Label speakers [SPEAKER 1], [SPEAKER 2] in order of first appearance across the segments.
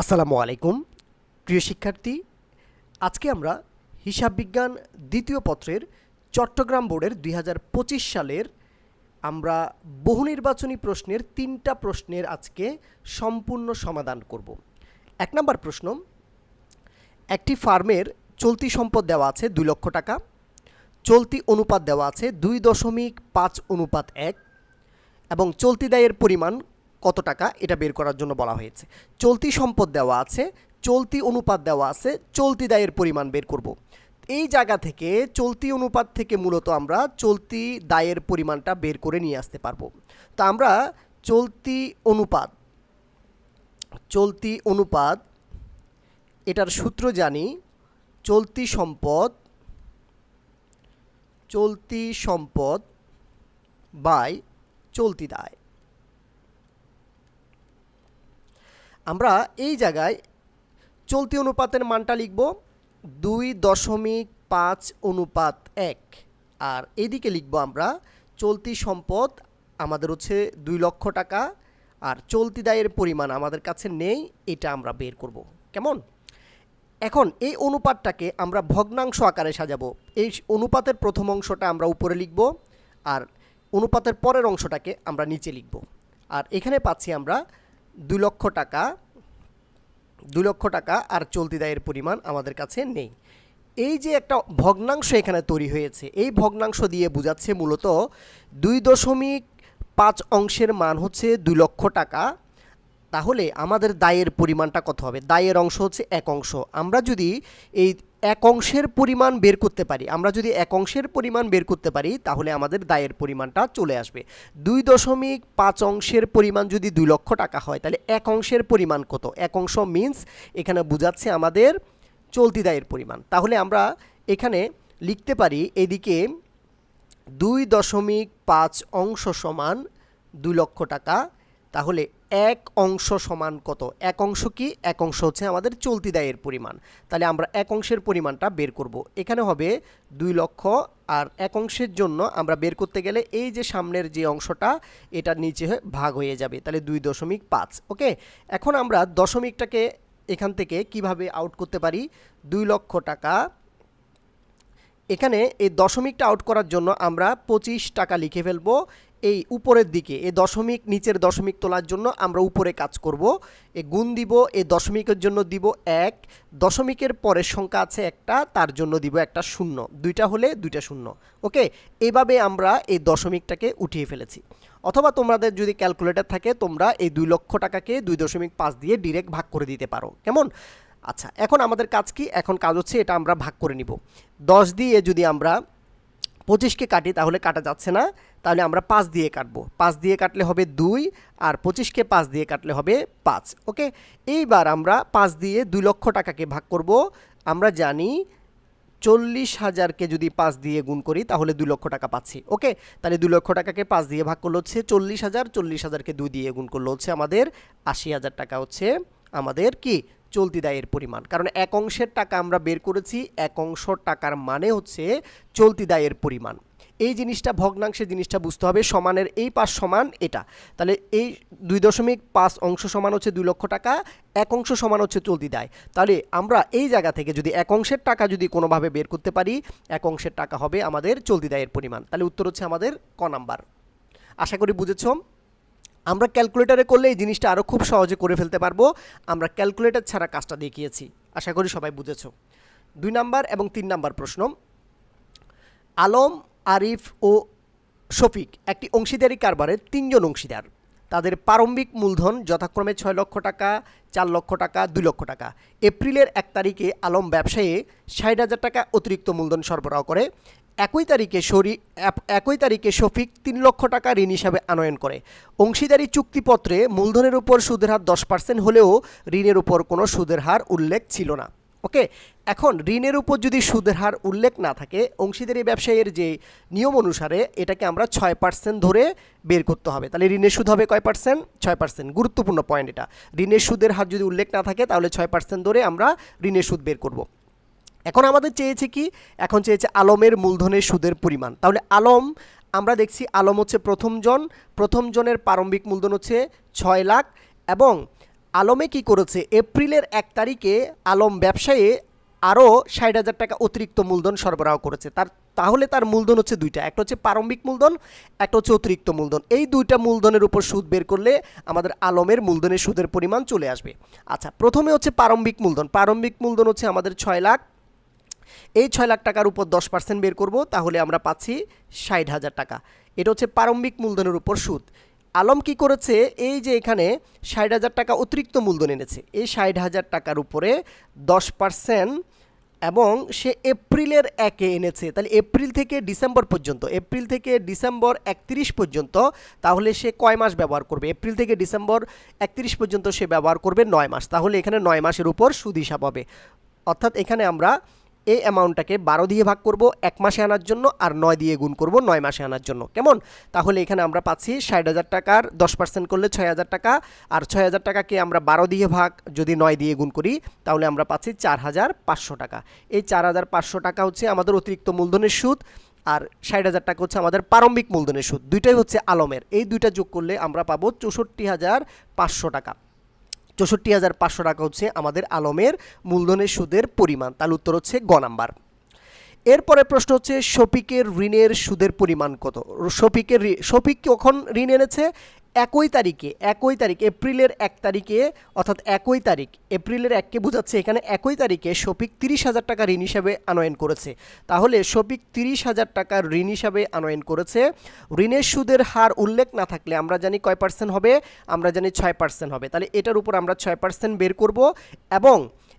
[SPEAKER 1] আসসালামু আলাইকুম। প্রিয় শিক্ষার্থী, আজকে আমরা হিসাব বিজ্ঞান দ্বিতীয় পত্রের চট্টগ্রাম বোর্ডের দুই হাজার পঁচিশ সালের আমরা বহু নির্বাচনী প্রশ্নের তিনটা প্রশ্নের আজকে সম্পূর্ণ সমাধান করব। এক নম্বর প্রশ্ন, একটি ফার্মের চলতি সম্পদ দেওয়া আছে দুই লক্ষ টাকা, চলতি অনুপাত দেওয়া আছে দুই দশমিক পাঁচ অনুপাত এক এবং চলতি দায়ের পরিমাণ কত টাকা এটা বের করার জন্য বলা হয়েছে। চলতি সম্পদ দেওয়া আছে, চলতি অনুপাত দেওয়া আছে, চলতি দায়ের পরিমাণ বের করব। এই জায়গা থেকে চলতি অনুপাত থেকে মূলত আমরা চলতি দায়ের পরিমাণটা বের করে নিয়ে আসতে পারব। তো আমরা চলতি অনুপাত চলতি অনুপাত, এটার সূত্র জানি, চলতি সম্পদ চলতি সম্পদ বাই চলতি দায়। আমরা এই জায়গায় চলতি অনুপাতের মানটা লিখব দুই দশমিক পাঁচ অনুপাত এক। আর এদিকে লিখব আমরা চলতি সম্পদ আমাদের হচ্ছে দুই লক্ষ টাকা, আর চলতি দায়ের পরিমাণ আমাদের কাছে নেই, এটা আমরা বের করব। কেমন? এখন এই অনুপাতটাকে আমরা ভগ্নাংশ আকারে সাজাবো। এই অনুপাতের প্রথম অংশটা আমরা উপরে লিখব, আর অনুপাতের পরের অংশটাকে আমরা নিচে লিখব। আর এখানে পাচ্ছি আমরা দুই লক্ষ টাকা দুই লক্ষ টাকা আর চলতি দায়ের পরিমাণ আমাদের কাছে নেই। এই যে একটা ভগ্নাংশ এখানে তৈরি হয়েছে, এই ভগ্নাংশ দিয়ে বোঝাচ্ছে মূলত দুই দশমিক পাঁচ অংশের মান হচ্ছে দুই লক্ষ টাকা। তাহলে আমাদের দায়ের পরিমাণটা কত হবে? দায়ের অংশ হচ্ছে এক অংশ। আমরা যদি এই এক অংশের পরিমাণ বের করতে পারি। আমরা যদি এক অংশের পরিমাণ বের করতে পারি, তাহলে আমাদের দায়ের পরিমাণটা চলে আসবে। দুই দশমিক পাঁচ অংশের পরিমাণ যদি দুই লক্ষ টাকা হয়, তাহলে এক অংশের পরিমাণ কত? এক অংশ মিন্স এখানে বোঝাচ্ছে আমাদের চলতি দায়ের পরিমাণ। তাহলে আমরা এখানে লিখতে পারি, এদিকে দুই দশমিক পাঁচ অংশ সমান দুই লক্ষ টাকা, তাহলে এক অংশ সমান কত? এক অংশ কি? এক অংশ হচ্ছে আমাদের চলতি দায়ের পরিমাণ। তাহলে আমরা এক অংশের পরিমাণটা বের করব। এখানে হবে দুই লক্ষ, আর এক অংশের জন্য আমরা বের করতে গেলে এই যে সামনের যে অংশটা, এটা নিচে ভাগ হয়ে যাবে। তাহলে দুই দশমিক পাঁচ, ওকে? এখন আমরা দশমিকটাকে এখান থেকে কীভাবে আউট করতে পারি? দুই লক্ষ টাকা। এখানে এই দশমিকটা আউট করার জন্য আমরা পঁচিশ টাকা লিখে ফেলব। এই উপরের দিকে, এ দশমিক, নিচের দশমিক তোলার জন্য আমরা উপরে কাজ করব। এ গুণ দিব, এ দশমিকের জন্য দিব এক, দশমিকের পরের সংখ্যা আছে একটা, তার জন্য দিব একটা শূন্য। দুইটা হলে দুইটা শূন্য। ওকে? এইভাবে আমরা এই দশমিকটাকে উঠিয়ে ফেলেছি। অথবা তোমাদের যদি ক্যালকুলেটর থাকে, তোমরা এই দুই লক্ষ টাকাকে দুই দশমিক পাঁচ দিয়ে ডিরেক্ট ভাগ করে দিতে পারো। কেমন? আচ্ছা এখন আমাদের কাজ কি? এখন কাজ হচ্ছে এটা আমরা ভাগ করে নিব। দশ দিয়ে যদি আমরা পঁচিশকে কাটি, তাহলে কাটা যাচ্ছে না। তাহলে আমরা পাঁচ দিয়ে কাটবো। পাঁচ দিয়ে কাটলে হবে দুই, আর পঁচিশকে পাঁচ দিয়ে কাটলে হবে পাঁচ, ওকে? এইবার আমরা পাঁচ দিয়ে দুই লক্ষ টাকাকে ভাগ করব। আমরা জানি চল্লিশ হাজারকে যদি পাঁচ দিয়ে গুণ করি, তাহলে দুই লক্ষ টাকা পাচ্ছি, ওকে? তাহলে দুই লক্ষ টাকাকে পাঁচ দিয়ে ভাগ করলে হচ্ছে চল্লিশ হাজার, চল্লিশ হাজারকে দুই দিয়ে গুণ করলে হচ্ছে আমাদের আশি হাজার টাকা হচ্ছে আমাদের কি? চলতি দায়ের পরিমাণ। কারণ এক অংশের টাকা আমরা বের করেছি, এক অংশ টাকার মানে হচ্ছে চলতি দায়ের পরিমাণ। এই জিনিসটা ভগ্নাংশে জিনিসটা বুঝতে হবে। সমানের এই পাশ সমান এটা। তাহলে এই দুই দশমিক পাঁচ অংশ সমান হচ্ছে দুই লক্ষ টাকা, এক অংশ সমান হচ্ছে চলতি দায়। তাহলে আমরা এই জায়গা থেকে যদি এক অংশের টাকা যদি কোনোভাবে বের করতে পারি, এক অংশের টাকা হবে আমাদের চলতি দায়ের পরিমাণ। তাহলে উত্তর হচ্ছে আমাদের ক নাম্বার। আশা করি বুঝেছ? আমরা ক্যালকুলেটারে করলে এই জিনিসটা আরও খুব সহজে করে ফেলতে পারব। আমরা ক্যালকুলেটর ছাড়া কাজটা দেখিয়েছি। আশা করি সবাই বুঝেছ। দুই নাম্বার এবং তিন নাম্বার প্রশ্ন। আলম, আরিফ ও শফিক একটি অংশীদারি কারবারের তিনজন অংশীদার। তাদের প্রারম্ভিক মূলধন যথাক্রমে ছয় লক্ষ টাকা, চার লক্ষ টাকা, দুই লক্ষ টাকা। এপ্রিলের এক তারিখে আলম ব্যবসায়ী ষাট হাজার টাকা অতিরিক্ত মূলধন সরবরাহ করে। একই তারিখে শরি একই তারিখে শফিক তিন লক্ষ টাকা ঋণ হিসাবে আনয়ন করে। অংশীদারি চুক্তিপত্রে মূলধনের উপর সুদের হার দশ পার্সেন্ট হলেও ঋণের উপর কোনো সুদের হার উল্লেখ ছিল না। ওকে? এখন ঋণের উপর যদি সুদের হার উল্লেখ না থাকে, অংশীদারি ব্যবসায়ীর যে নিয়ম অনুসারে এটাকে আমরা ছয় পার্সেন্ট ধরে বের করতে হবে। তাহলে ঋণের সুদ হবে কয় পার্সেন্ট? ছয় পার্সেন্ট। গুরুত্বপূর্ণ পয়েন্ট এটা। ঋণের সুদের হার যদি উল্লেখ না থাকে, তাহলে ছয় পার্সেন্ট ধরে আমরা ঋণের সুদ বের করব। এখন আমাদের চেয়েছে কি? এখন চেয়েছে আলমের মূলধনের সুদের পরিমাণ। তাহলে আলম, আমরা দেখছি আলম হচ্ছে প্রথম জন। প্রথম জনের প্রারম্ভিক মূলধন হচ্ছে ছয় লাখ এবং আলমে কি করেছে? এপ্রিলের এক তারিখে আলম ব্যবসায়ী আরও ষাট হাজার টাকা অতিরিক্ত মূলধন সরবরাহ করেছে। তার, তাহলে তার মূলধন হচ্ছে দুইটা। একটা হচ্ছে প্রারম্ভিক মূলধন, একটা হচ্ছে অতিরিক্ত মূলধন। এই দুইটা মূলধনের উপর সুদ বের করলে আমাদের আলমের মূলধনের সুদের পরিমাণ চলে আসবে। আচ্ছা প্রথমে হচ্ছে প্রারম্ভিক মূলধন। প্রারম্ভিক মূলধন হচ্ছে আমাদের ছয় লাখ। এই ছয় লাখ টাকার উপর দশ পার্সেন্ট বের করব, তাহলে আমরা পাচ্ছি ষাট হাজার টাকা। এটা হচ্ছে প্রারম্ভিক মূলধনের উপর সুদ। আলম কি করেছে? এই যে এখানে ষাট হাজার টাকা অতিরিক্ত মূলধন এনেছে। এই ষাট হাজার টাকার উপরে দশ পার্সেন্ট এবং সে এপ্রিলের একে এনেছে। তাহলে এপ্রিল থেকে ডিসেম্বর পর্যন্ত, এপ্রিল থেকে ডিসেম্বর একত্রিশ পর্যন্ত, তাহলে সে কয় মাস ব্যবহার করবে? এপ্রিল থেকে ডিসেম্বর একত্রিশ পর্যন্ত সে ব্যবহার করবে নয় মাস। তাহলে এখানে নয় মাসের উপর সুদ হিসাব হবে। অর্থাৎ এখানে আমরা এই অ্যামাউন্টটাকে বারো দিয়ে ভাগ করব, এক মাসে আনার জন্য, আর নয় দিয়ে গুণ করব, নয় মাসে আনার জন্য। কেমন? তাহলে এখানে আমরা পাচ্ছি ষাট হাজার টাকার দশ পার্সেন্ট করলে ছয় হাজার টাকা, আর ছয় হাজার টাকাকে আমরা বারো দিয়ে ভাগ যদি নয় দিয়ে গুণ করি, তাহলে আমরা পাচ্ছি চার হাজার পাঁচশো টাকা। এই চার হাজার পাঁচশো টাকা হচ্ছে আমাদের অতিরিক্ত মূলধনের সুদ, আর ষাট হাজার টাকা হচ্ছে আমাদের প্রারম্ভিক মূলধনের সুদ। দুইটাই হচ্ছে আলমের। এই দুইটা যোগ করলে আমরা পাবো চৌষট্টি হাজার পাঁচশো টাকা। চৌষট্টি হাজার পাঁচশো টাকা হচ্ছে আমাদের আলমের মূলধনের সুদের পরিমাণ। তার উত্তর হচ্ছে গ নাম্বার। এরপরে প্রশ্ন হচ্ছে, শফিকের ঋণের সুদের পরিমাণ কত? শফিকের শফিক কখন ঋণ এনেছে? একই তারিখে, একই তারিখ, এপ্রিলের এক তারিখে, অর্থাৎ একই তারিখ, এপ্রিলের এককে বোঝাচ্ছে এখানে একই তারিখে শফিক তিরিশ হাজার টাকা ঋণ হিসাবে আনয়ন করেছে। তাহলে শফিক তিরিশ হাজার টাকার ঋণ হিসাবে আনয়ন করেছে। ঋণের সুদের হার উল্লেখ না থাকলে আমরা জানি কয় পার্সেন্ট হবে? আমরা জানি ছয় পার্সেন্ট হবে। তাহলে এটার উপর আমরা ছয় পার্সেন্ট বের করব এবং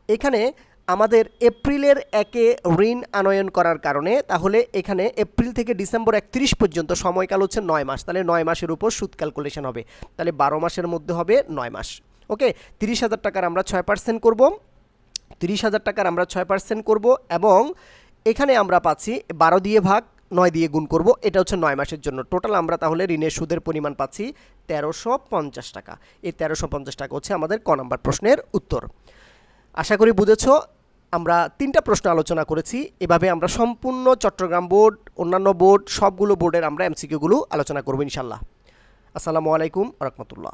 [SPEAKER 1] এখানে আমাদের এপ্রিলের একে ঋণ আনয়ন করার কারণে, তাহলে এখানে এপ্রিল থেকে ডিসেম্বর একত্রিশ পর্যন্ত সময়কাল হচ্ছে নয় মাস। তাহলে নয় মাসের উপর সুদ ক্যালকুলেশন হবে। তাহলে বারো মাসের মধ্যে হবে নয় মাস। ওকে? তিরিশ হাজার টাকার আমরা ছয় পার্সেন্ট করব। তিরিশ হাজার টাকার আমরা ছয় পার্সেন্ট করব এবং এখানে আমরা পাচ্ছি বারো দিয়ে ভাগ, নয় দিয়ে গুণ করব। এটা হচ্ছে নয় মাসের জন্য। টোটাল আমরা তাহলে ঋণের সুদের পরিমাণ পাচ্ছি তেরোশো পঞ্চাশ টাকা। এই তেরোশো পঞ্চাশ টাকা হচ্ছে আমাদের ক নম্বর প্রশ্নের উত্তর। আশা করি বুঝেছ? আমরা তিনটা প্রশ্ন আলোচনা করেছি। এভাবে আমরা সম্পূর্ণ চট্টগ্রাম বোর্ড, অন্যান্য বোর্ড, সবগুলো বোর্ডের আমরা এমসিকিউগুলো আলোচনা করব ইনশাল্লাহ আসসালামু আলাইকুম রহমতুল্লাহ।